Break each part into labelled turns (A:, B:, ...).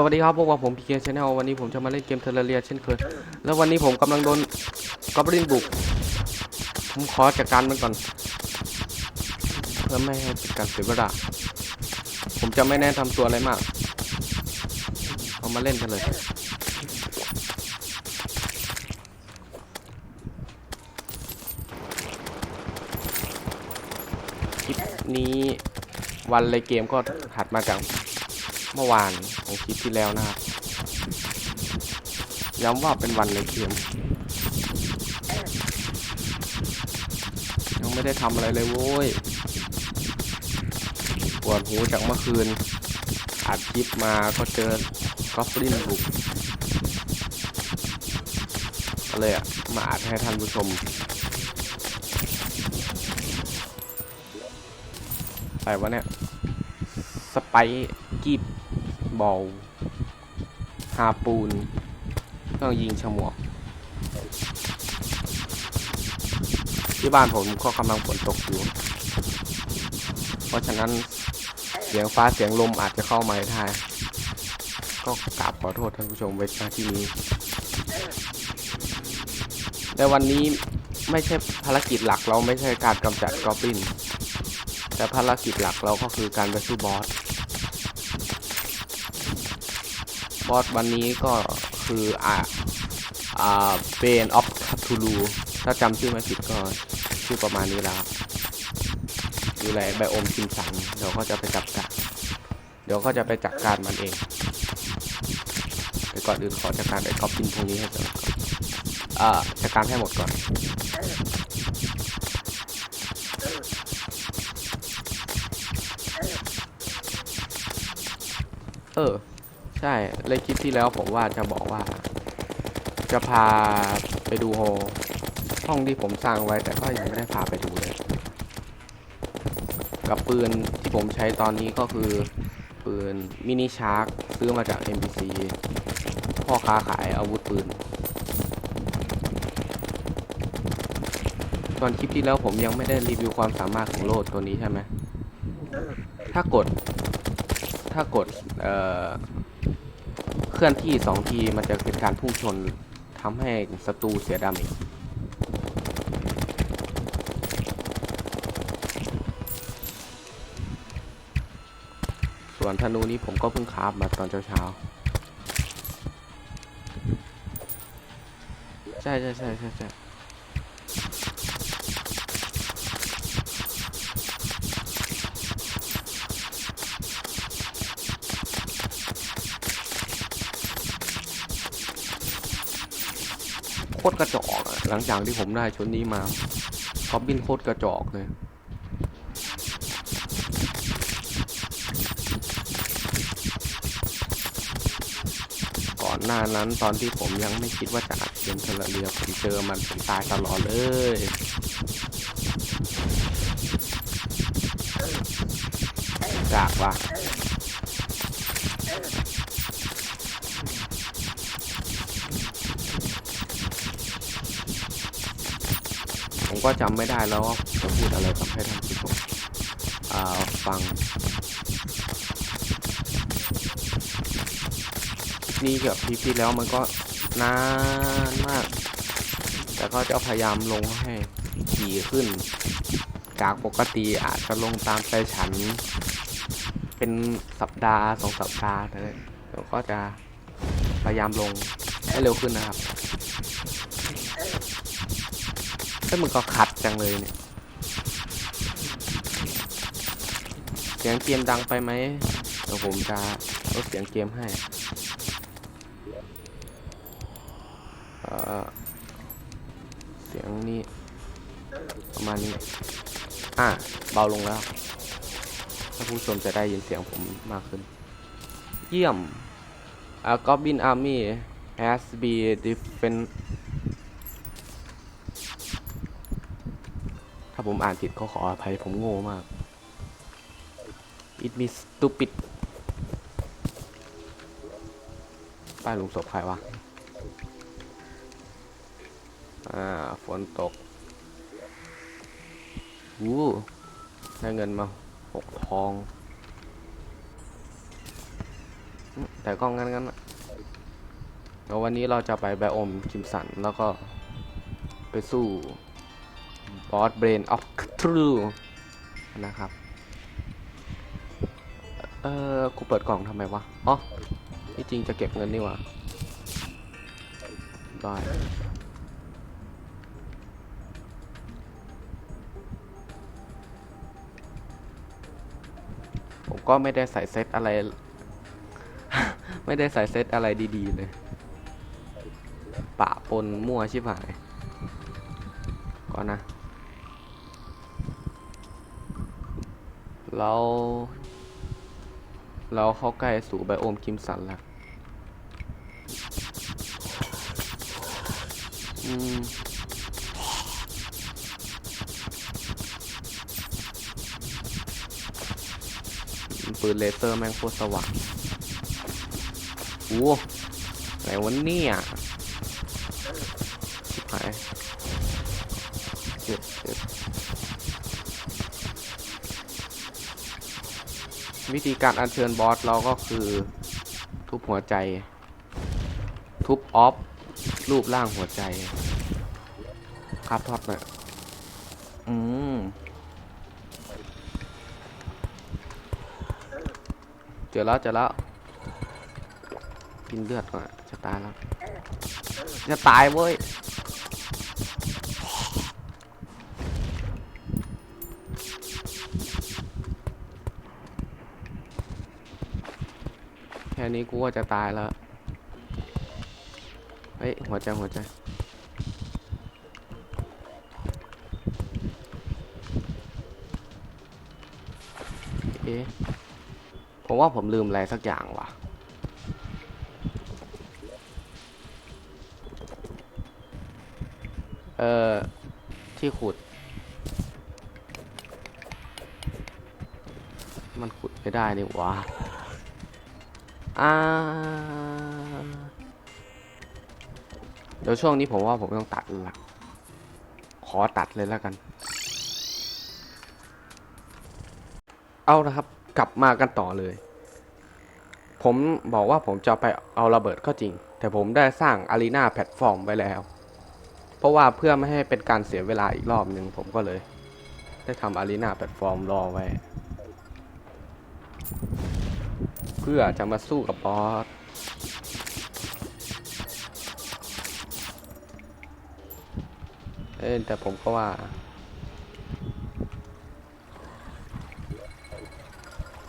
A: สวัสดีครับพวกว่าผมพีเคชแนลวันนี้ผมจะมาเล่นเกมเทอร์เรียเช่นเคย แล้ววันนี้ผมกำลังโดนกอบลินบุก ผมขอจัดการมันก่อน เพื่อไม่ให้เป็นการเสียเวลาผมจะไม่แนะนำตัวอะไรมาก เอามาเล่นกันเลย คลิปนี้วันเลยเกมก็ถัดมาจาก เมื่อวานของคลิปที่แล้วนะครับ ย้ำว่าเป็นวันเลยเกมยังไม่ได้ทำอะไรเลยโว้ยปวดหูจากเมื่อคืนอัดคลิปมาก็เจอกอฟลินบุกก็เลยอะมาอัดให้ท่านผู้ชมอะไรวะเนี่ย สไปกี บอลฮาปูนต้องยิงฉมวก ที่บ้านผมก็กำลังฝนตกอยู่ เพราะฉะนั้นเสียงฟ้าเสียงลมอาจจะเข้ามาได้ก็กราบขอโทษท่านผู้ชมไว้ณที่นี้แต่วันนี้ไม่ใช่ภารกิจหลักเราไม่ใช่การกำจัดกอบลิน แต่ภารกิจหลักเราก็คือการไปสู้บอส บอสวันนี้ก็คืออ่าอ่าเบนออฟคาทูลูถ้าจำชื่อไม่ผิดก็ชื่อประมาณนี้แล้วอยู่ในไบโอมคิมสันเดี๋ยวก็จะไปจับการเดี๋ยวก็จะไปจัดการมันเองแต่ก่อนอื่นขอจัดการไอ้กอบลินพวกนี้ให้ก่อนอ่าจัดการให้หมดก่อนเออ ใช่เลยคลิปที่แล้วผมว่าจะบอกว่า จะพาไปดูโฮห้องที่ผมสร้างไว้แต่ก็ยังไม่ได้พาไปดูเลย กับปืนที่ผมใช้ตอนนี้ก็คือ ปืนมินิชาร์กซื้อมาจาก MBC พ่อค้าขายอาวุธปืน ตอนคลิปที่แล้วผมยังไม่ได้รีวิวความสามารถของโลดตัวนี้ใช่ไหม ถ้ากด ถ้ากด เอ่อ เคลื่อนที่สองทีมันจะเป็นการพุ่งชนทำให้ศัตรูเสียดาเมจส่วนธนูนี้ผมก็เพิ่งคราฟมาตอนเช้าๆใช่ใช่ใช่ใช่ใช่ ตรกระจอกอะหลังจากที่ผมได้ชุดนี้มาคอบบินโคตรกระจอกเลยก่อนหน้านั้นตอนที่ผมยังไม่คิดว่าจะอัดเกมเทเลเรียผมเจอมันผมตายตลอดเลยจากว่ะ ผมก็จำไม่ได้แล้วว่าผมจะพูดอะไรกับให้ท่านผู้ชมฟัง นี่เกับพีที่แล้วมันก็นานมาก แต่ก็จะพยายามลงให้ถี่ขึ้น จากปกติอาจจะลงตามใจฉัน เป็นสัปดาห์สองสัปดาห์แต่เดี๋ยวก็จะพยายามลงให้เร็วขึ้นนะครับ แต่มึงก็ขัดจังเลยเนี่ย เสียงเกมดังไปไหมเดี๋ยวผมจะลดเสียงเกมให้ เอ่อ เสียงนี้ ประมาณนี้ อะ เบาลงแล้ว ถ้าผู้ชมจะได้ยินเสียงผมมากขึ้น เยี่ยม อ่า Goblin Army has be defend ผมอ่านผิดก็ขออภัยผมโง่มาก it me stupid ป้ายหลุมศพใครวะ อ่า ฝนตกวู้ได้เงินมาหกทอง แต่แต่ก็งั้นงั้นๆอะเดี๋ยววันนี้เราจะไปไบโอมคิมสัน แล้วก็ไปสู้ บอสเบรนออฟทรูนะครับ เออกูเปิดกล่องทำไมวะ อ๋อ ที่จริงจะเก็บเงินนี่ว่าได้ผมก็ไม่ได้ใส่เซตอะไร ไม่ได้ใส่เซตอะไรดีๆเลยปะปนมั่วชิบหายก่อนนะ เราเราเขาใกล้สู่ไบโอมคิมสันแล้วอืมปืนเลเซอร์แม่งโคตรสว่างโอ้ไหนวันนี้อะหายเจ็บเจ็บ วิธีการอัญเชิญบอสเราก็คือ ทุบหัวใจ ทุบออฟรูปร่างหัวใจ ครับท็อปเนี่ยอืมเจอแล้วเจอแล้วกินเลือดก่อนอะจะตายแล้ว จะตายเว้ย ค่นี้กูก็จะตายแล้ว เฮ้ย หัวใจ หัวใจ เอ๊ะผมว่าผมลืมอะไรสักอย่างว่ะ เอ่อ ที่ขุด มันขุดไม่ได้นี่หวะ อ่าเดี๋ยวช่วงนี้ผมว่าผมต้องตัดละขอตัดเลยแล้วกัน เอาละครับ กลับมากันต่อเลย ผมบอกว่าผมจะไปเอาระเบิดก็จริง แต่ผมได้สร้างอารีนาแพลตฟอร์มไว้แล้ว เพราะว่าเพื่อไม่ให้เป็นการเสียเวลาอีกรอบหนึ่งผมก็เลย ได้ทำอารีนาแพลตฟอร์มรอไว้ เพื่อจะมาสู้กับบอสเอ้แต่ผมก็ว่า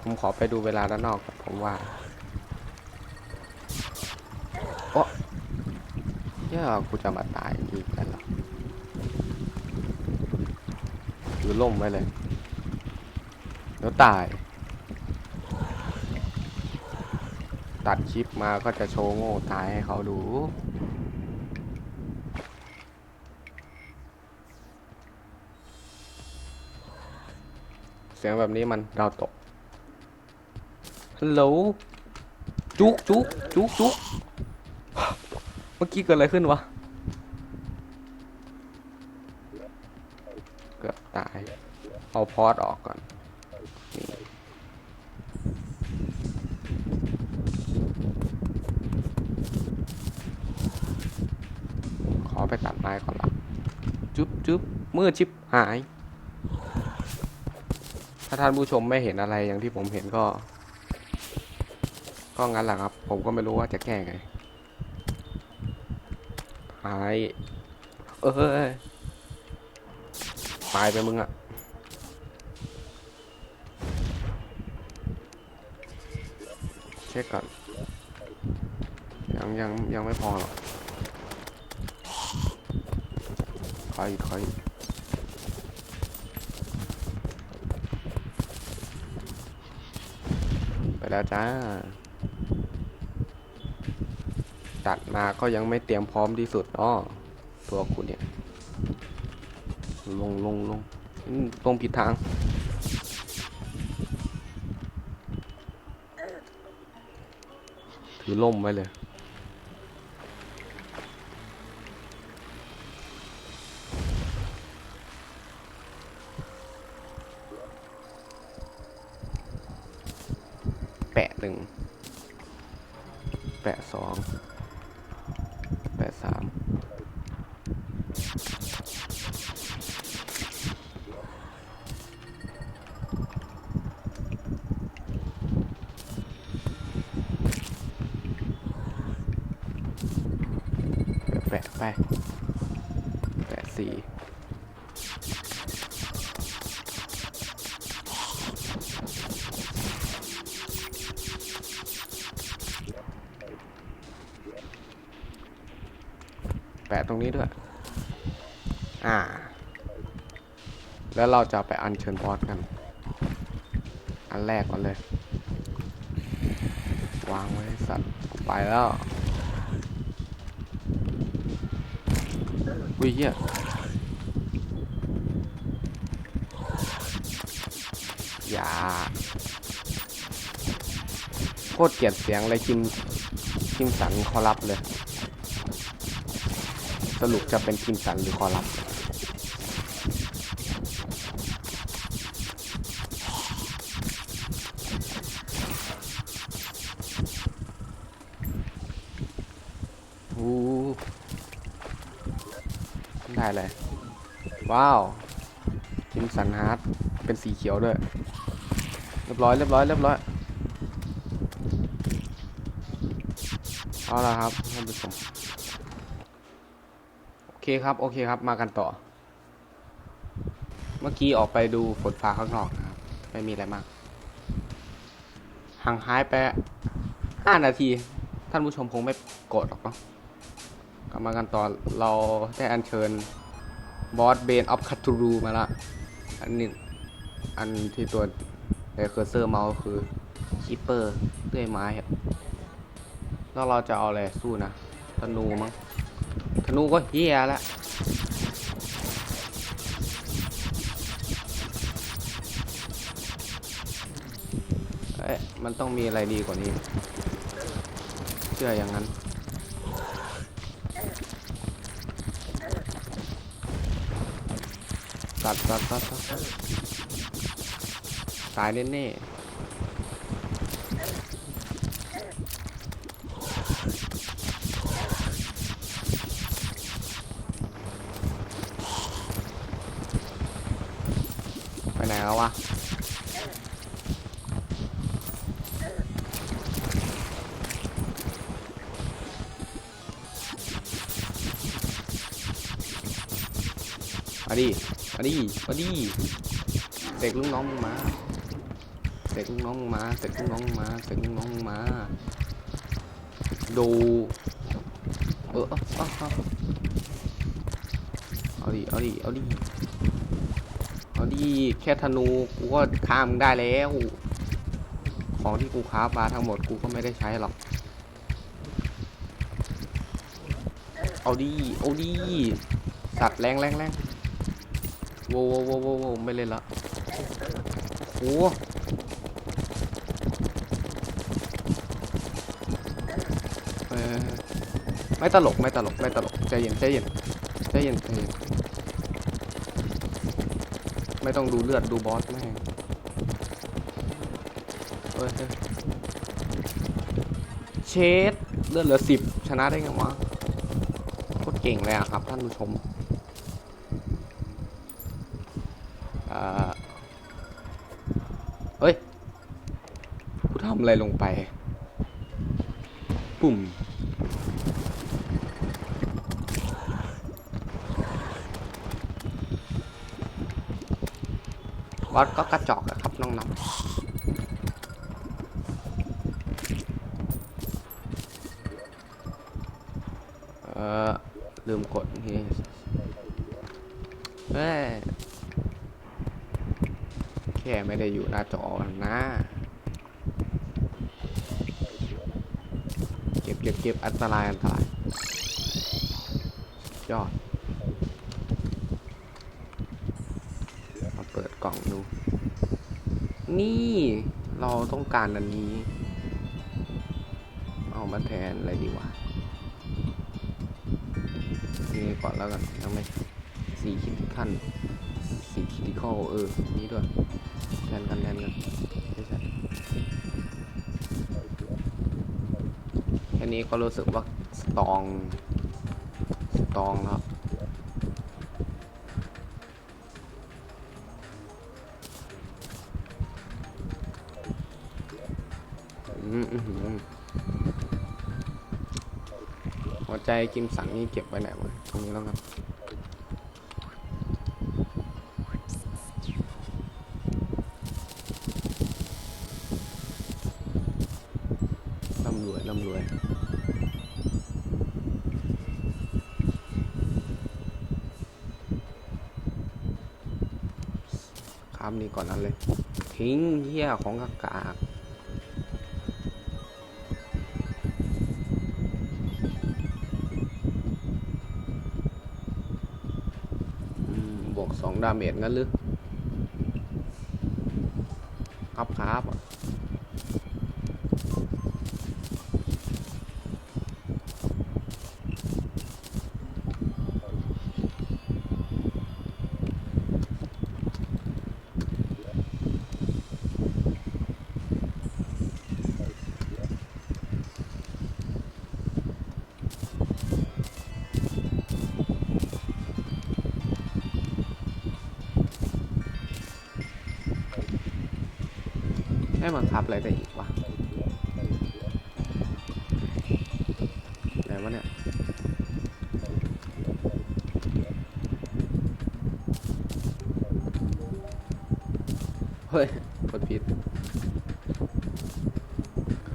A: ผมขอไปดูเวลาด้านนอกก่อนผมว่าโอ้ย่ากูจะมาตายอีกแล้วหรอถือล่มไว้เลยเดี๋ยวตาย ตัดคลิปมาก็จะโชว์โง่ตายให้เขาดู เสียงแบบนี้มันดาวตกฮัลโหลจุกจุกจุกจุกเมื่อกี้เกิดอะไรขึ้นวะ เกือบตาย เอาพอดออกก่อนขอไป ตัดไม้ก่อนละจุ๊บจุ๊บมืดชิบหาย ถ้าท่านผู้ชมไม่เห็นอะไรอย่างที่ผมเห็นก็ ก็งั้นแหละครับ ผมก็ไม่รู้ว่าจะแก้ไงหายเอ้ยตายไปมึงอะเช็คก่อนยังยังยังไม่พอหรอก ขออีกขออีกไปแล้วจ้าตัดมาก็ยังไม่เตรียมพร้อมที่สุดเนาะตัวคุณเนี่ย ลงลงลงอืมลงผิดทาง ถือล่มไว้เลย แปะหนึ่ง แปะสองแปะสาม ตรงนี้ด้วย อ่า แล้วเราจะไปอัญเชิญบอสกัน อันแรกก่อนเลย วางไว้สัตว์ไปแล้วอุ้ยเหี้ยอย่าโคตรเกลียดเสียงเลยคิมคิมสันคอรับเลย สรุปจะเป็นคิมสันหรือคอรับอู้ได้เลย ว้าวคิมสันฮาร์ดเป็นสีเขียวด้วย เรียบร้อย เรียบร้อย เรียบร้อยเอาละครับท่านผู้ชม คครับ โอเคครับ มากันต่อ เมื่อกี้ออกไปดูฝนฟ้าข้างนอกนะครับ ไม่มีอะไรมาก ห่างหายไปห้านาที ท่านผู้ชมคงไม่โกรธหรอกเนาะกลับมากันต่อ เราได้อัญเชิญบอสเบนออฟคัตตูรูมาละ อันนี้ อันที่ตัวเคอร์เซอร์เมาส์คือคีเปอร์เลื่อยไม้ครับแล้วเราจะเอาอะไรสู้นะธนูมั้ง นูก็เฮียแล้วเอ๊ะมันต้องมีอะไรดีกว่านี้ เชื่ออย่างนั้น ตัดตัดตัดตัดตัดตายแน่ๆ มาดิมาดิเด็กลูกน้องมึงมาเด็กลูกน้องมึงมาเด็กลูกน้องมึงมาเด็กลูกน้องมึงมา ดู เออเอาเอาเอาดิเอาดิเอาดิเอาดิแค่ธนูกูก็ฆ่ามึงได้แล้ว ของที่กูค้ามาทั้งหมดกูก็ไม่ได้ใช้หรอกเอาดิเอาดิสัตว์แรงแรงแรง โว้วโว้วโว้โวไม่เล่นละโอ้ไม่ตลกไม่ตลกไม่ตลกใจเย็นใจเย็นใจเย็นใจเย็นไม่ต้องดูเลือดดูบอสแม่เฮ้ยเฮ้ยเชดเลือดเหลือสิบชนะได้ไงวะโคตรเก่งเลยอะครับท่านผู้ชม เอ่อเฮ้ย กูทำอะไรลงไป ปุ่มวัดก็กระจอกอะครับน้องๆเอ่อลืมกดนี่เฮ้ยแค่ไม่ได้อยู่หน้าจอนะ เก็บเก็บเก็บอันตรายอันตรายยอดมาเปิดกล่องดู นี่เราต้องการอันนี้ เอามาแทนอะไรดีวะนี่ก่อนแล้วกันยังไม่สี่คิดขั้นสี่คิดิคอเออ นี้ด้วยแทนกันแทนกัน นี้ก็รู้สึกว่าสตอง สตองแล้วอือหือหัวใจกิมสันนี่เก็บไว้ไหนวะตรงนี้แล้วครับ หี้ยของอากาศบวกสองดาเมจงั้นหรือครับครับ อะให้มันทับอะไรได้อีกวะไหนวะเนี่ยเฮ้ยกดผิด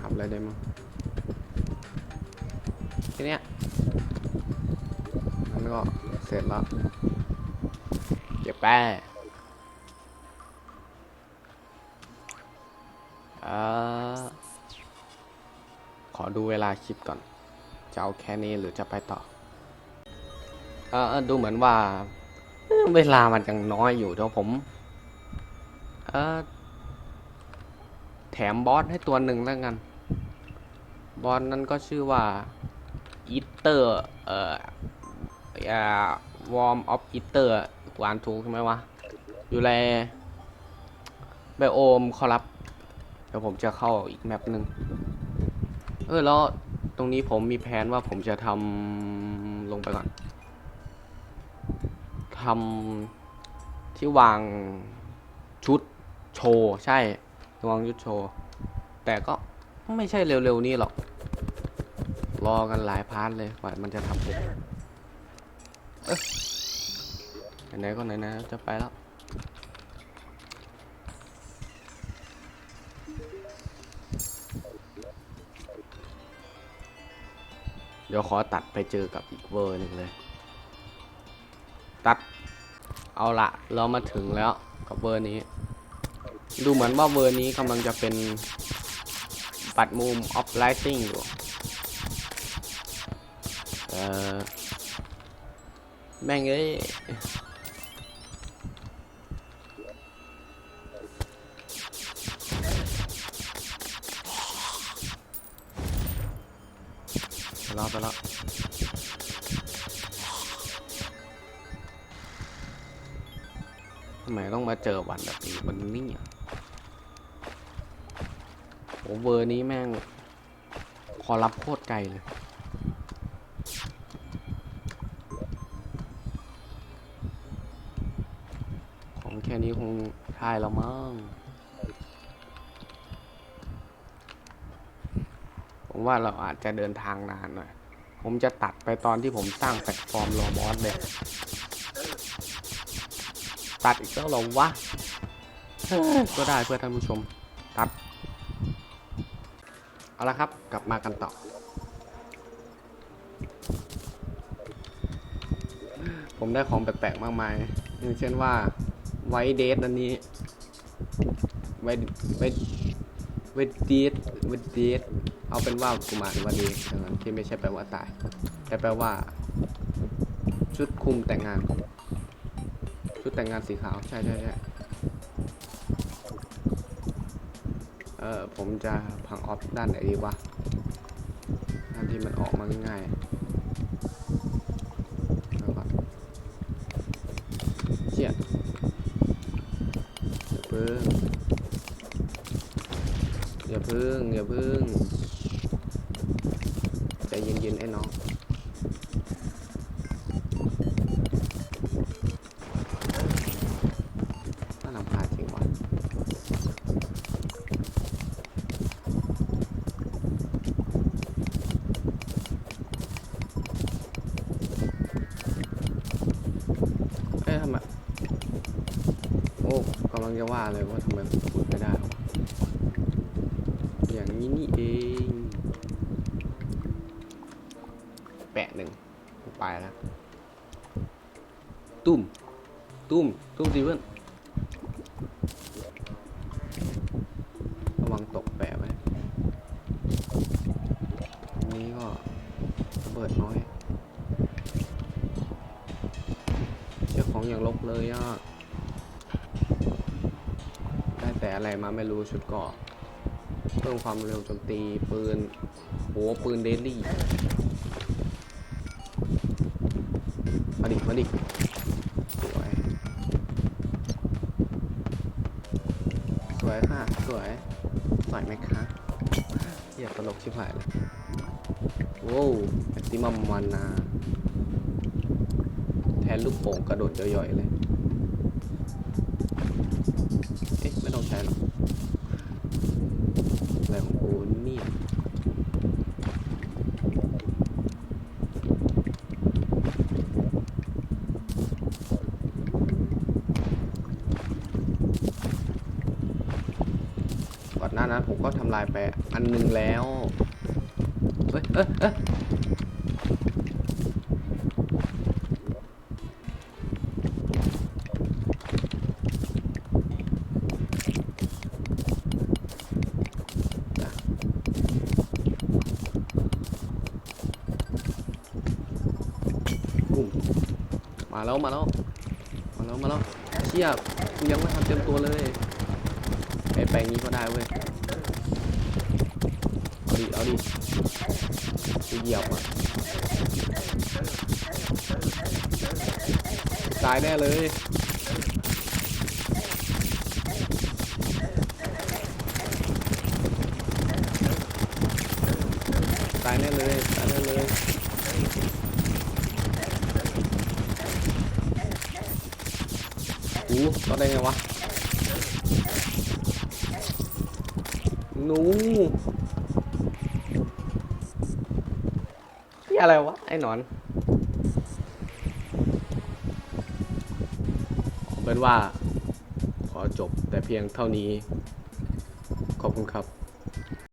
A: ขับอะไรได้มั้งทีเนี้ยมันก็เสร็จแล้วเก็บแป้ คลิปก่อน จะเอาแค่นี้หรือจะไปต่อ เออดูเหมือนว่า เวลามันยังน้อยอยู่เดี๋ยวผม เออแถมบอสให้ตัวหนึ่งแล้วกัน บอสนั้นก็ชื่อว่าอีเตอร์ เอ่ออ่าวอร์มออฟอีเตอร์วานถูกใช่ไหมวะ อยู่ในไบโอมคอรับ เดี๋ยวผมจะเข้าอีกแมปหนึ่ง เออแล้วตรงนี้ผมมีแผนว่าผมจะทำลงไปก่อนทำที่วางชุดโชว์ใช่วางชุดโชว์ แต่ก็ไม่ใช่เร็วๆนี้หรอก รอกันหลายพาร์ทเลยกว่ามันจะทำเสร็จไหนๆก็ไหนๆจะไปแล้ว เดี๋ยวขอตัดไปเจอกับอีกเวอร์หนึ่งเลย ตัด เอาละเรามาถึงแล้วกับเวอร์นี้ ดูเหมือนว่าเวอร์นี้กำลังจะเป็นปัดมุมออฟไลทิงอยู่เออแม่งเอ้ย เจอวันแบบนี้วันนี้อ่โอเวอร์นี้แม่ง ขอรับโคตรไกลเลย ของแค่นี้คงทายแล้วมั้งผมว่าเราอาจจะเดินทางนานหน่อย ผมจะตัดไปตอนที่ผมสร้างแพลตฟอร์มรอบอสเลย ตัดอีกแล้วเหรอวะก็ได้เพื่อท่านผู้ชมตัด เอาละครับกลับมากันต่อ ผมได้ของแปลกๆมากมาย อย่างเช่นว่าไวเดทอันนี้ไวไวไวเดทไวเดทเอาเป็นว่ากุมารวดีนะครับที่ไม่ใช่แปลว่าตาย แต่แปลว่า ชุดคุมแต่งงาน ชุดแต่งงานสีขาว ใช่ใช่ใช่เออผมจะพังออฟด้านไหนดีวะด้านที่มันออกมาง่ายๆแล้วก่อนเชี่ยอย่าพึ่งอย่าพึ่งอย่าพึ่ง จะว่าเลยว่าทำไมผมพูดไม่ได้อย่างนี้นี่เอง แปะหนึ่งไปแล้ว ตุ้ม ตุ้ม ตุ้มสิเพื่อนระวังตกแปะไว้อันนี้ก็เบิดน้อย เจ้าของอย่างลกเลยอะ แต่อะไรมาไม่รู้ชุดเกาะเพิ่มความเร็วโจมตีปืนโหปืนเดลี่มาดิมาดิสวยสวยค่ะสวยสวยไหมคะเหี้ยตลกชิบหายเลยโว้วติมัมวันนาแทนลูกโป่งกระโดดย่อยๆเลย เอ๊ะ ไม่ต้องใช้หรอกอะไรของกูเนี่ยก่อ นหน้านั้นผมก็ทำลายไปอันหนึงแล้วเฮ้ยเอ้ยเอ้ยจ้ะมาแล้วมาแล้วมาแล้วมาแล้วเชี่ยกูยังไม่ทันเต็มตัวเลยไอแปลงนี้ก็ได้เว้ย ดิเอาดิกูเหยียบอะตายแน่เลยตายแน่เลยตายแน่เลยอู้ก็ได้ไงวะหนู อะไรวะ ไอ้หนอนเป็นว่า ขอจบแต่เพียงเท่านี้ ขอบคุณครับ